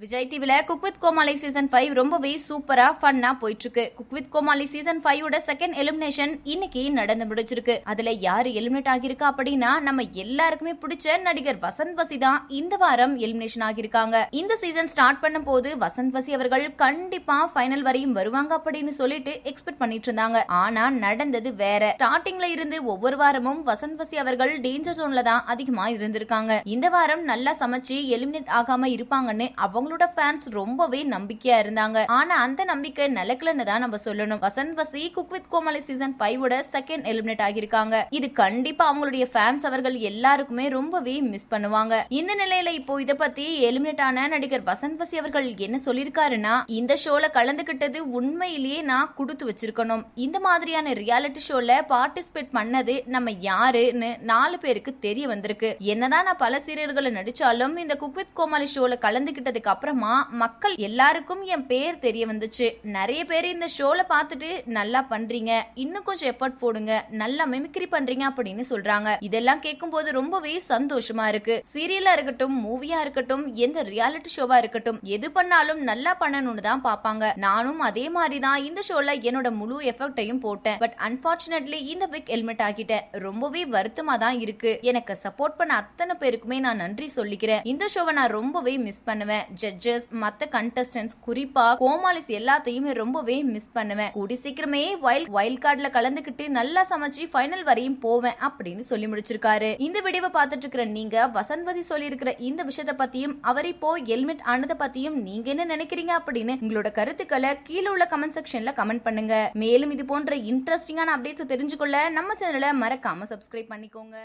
விஜய் டிவில cook with Comali season five ரொம்பவே சூப்பரா ஃபன்னா போயிட்டு இருக்கு குக் வித் கோமாளி சீசன் ஃபைவோட செகண்ட் எலிமினேஷன் இன்னைக்கு நடந்து முடிச்சிருக்கு அதுல யாரு எலிமினேட் ஆகியிருக்கா அப்படின்னா நம்ம எல்லாருக்குமே பிடிச்ச நடிகர் வசந்த் வசி தான் இந்த வாரம் எலிமினேஷன் ஆகியிருக்காங்க. இந்த சீசன் ஸ்டார்ட் பண்ணும் போது வசந்த் வசி அவர்கள் கண்டிப்பா ஃபைனல் வரையும் வருவாங்க அப்படின்னு சொல்லிட்டு எக்ஸ்பெக்ட் பண்ணிட்டு இருந்தாங்க. ஆனா நடந்தது வேற. ஸ்டார்டிங்ல இருந்து ஒவ்வொரு வாரமும் வசந்த் வசி அவர்கள் டேஞ்சர் ஜோன்ல தான் அதிகமா இருந்திருக்காங்க. இந்த வாரம் நல்லா சமைச்சு எலிமினேட் ஆகாம இருப்பாங்கன்னு அவங்க அவங்களோட ஃபேன்ஸ் ரொம்பவே நம்பிக்கையா இருந்தாங்க. ஆனா அந்த நம்பிக்கை நிலக்கலன்னு தான் நம்ம சொல்லணும். Vasanth Vasi cook with Comali season ஃபைவோட second eliminate ஆகியிருக்காங்க. இது கண்டிப்பா அவங்களுடைய ஃபேன்ஸ் அவர்கள் எல்லாருக்குமே ரொம்பவே மிஸ் பண்ணுவாங்க. இந்த நிலையில இப்போ இத பத்தி எலிமினேட் ஆன நடிகர் வசந்த் வசி அவர்கள் என்ன சொல்லிருக்காருன்னா இந்த ஷோல கலந்துகிட்டது உண்மையிலேயே நான் கொடுத்து வச்சிருக்கணும். இந்த மாதிரியான ரியாலிட்டி ஷோல பார்ட்டிசிபேட் பண்ணது நம்ம யாருன்னு நாலு பேருக்கு தெரிய வந்திருக்கு. என்னதான் நான் பல சீரியல்களை நடிச்சாலும் இந்த குக் வித் கோமாளி ஷோல கலந்துகிட்டதுக்கு அப்புறமா மக்கள் எல்லாருக்கும் என் பேர் தெரிய வந்துச்சு. நிறைய பேர் இந்த ஷோல பார்த்துட்டு நல்லா பண்றீங்க. இன்னும் கொஞ்சம் எஃபர்ட் போடுங்க. நல்லா மிமிக்ரி பண்றீங்க அப்படின்னு சொல்றாங்க. இதெல்லாம் கேட்கும்போது ரொம்பவே சந்தோஷமா இருக்கு. சீரியலா இருக்கட்டும் மூவியா இருக்கட்டும் எந்த ரியாலிட்டி ஷோவா இருக்கட்டும் எது பண்ணாலும் நல்லா பண்ணணும்னு தான் பாப்பாங்க நானும் அதே மாதிரி தான் இந்த ஷோல என்னோட முழு எஃபர்ட்டையும் போட்டேன். பட் அன்பார்ச்சுனேட்லி இந்த வீக் ஹெல்மெட் ஆகிட்டேன் ரொம்பவே வருத்தமா தான் இருக்கு. எனக்கு சப்போர்ட் பண்ண அத்தனை பேருக்குமே நான் நன்றி சொல்லிக்கிறேன். இந்த ஷோவை நான் ரொம்பவே மிஸ் பண்ணுவேன். ஜட்ஜஸ் மத்த கண்டஸ்டன்ஸ் குறிப்பா கோமாலிஸ் எல்லாத்தையுமே ரொம்பவே மிஸ் பண்ணுவேன். கூடி சீக்கிரமே வைல்ட் வைல்ட் கார்டுல கலந்துக்கிட்டு நல்லா சமைச்சு ஃபைனல் வரையும் போவேன் அப்படின்னு சொல்லி முடிச்சிருக்காரு. இந்த வீடியோவை பார்த்துட்டு இருக்கிற நீங்க வசந்த்வதி சொல்லி இருக்கிற இந்த விஷயத்த பத்தியும் அவர் இப்போ ஹெல்மெட் ஆனதை பத்தியும் நீங்க என்ன நினைக்கிறீங்க அப்படின்னு உங்களோட கருத்துக்களை கீழே உள்ள கமெண்ட் செக்ஷன்ல கமெண்ட் பண்ணுங்க. மேலும் இது போன்ற இன்ட்ரெஸ்டிங்கான அப்டேட்ஸ் தெரிஞ்சுக்கொள்ள நம்ம சேனலை மறக்காம சப்ஸ்கிரைப் பண்ணிக்கோங்க.